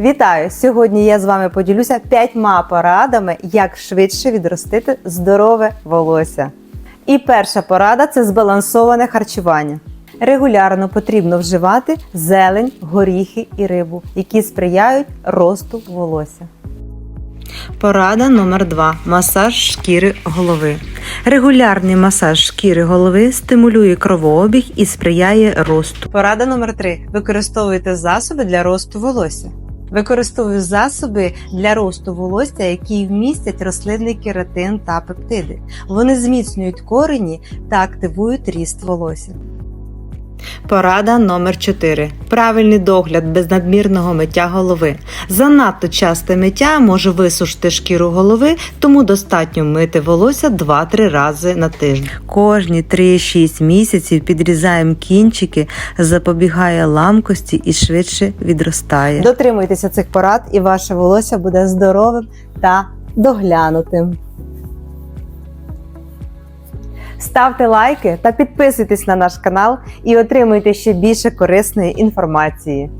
Вітаю! Сьогодні я з вами поділюся п'ятьма порадами, як швидше відростити здорове волосся. І перша порада це збалансоване харчування. Регулярно потрібно вживати зелень, горіхи і рибу, які сприяють росту волосся. Порада номер 2 масаж шкіри голови. Регулярний масаж шкіри голови стимулює кровообіг і сприяє росту. Порада номер 3 Використовуйте засоби для росту волосся. Використовую засоби для росту волосся, які вмістять рослинний кератин та пептиди. Вони зміцнюють корені та активують ріст волосся. Порада номер 4 Правильний догляд без надмірного миття голови. Занадто часте миття може висушити шкіру голови, тому достатньо мити волосся 2-3 рази на тиждень. Кожні 3-6 місяців підрізаємо кінчики, запобігає ламкості і швидше відростає. Дотримуйтеся цих порад, і ваше волосся буде здоровим та доглянутим. Ставте лайки та підписуйтесь на наш канал і отримуйте ще більше корисної інформації.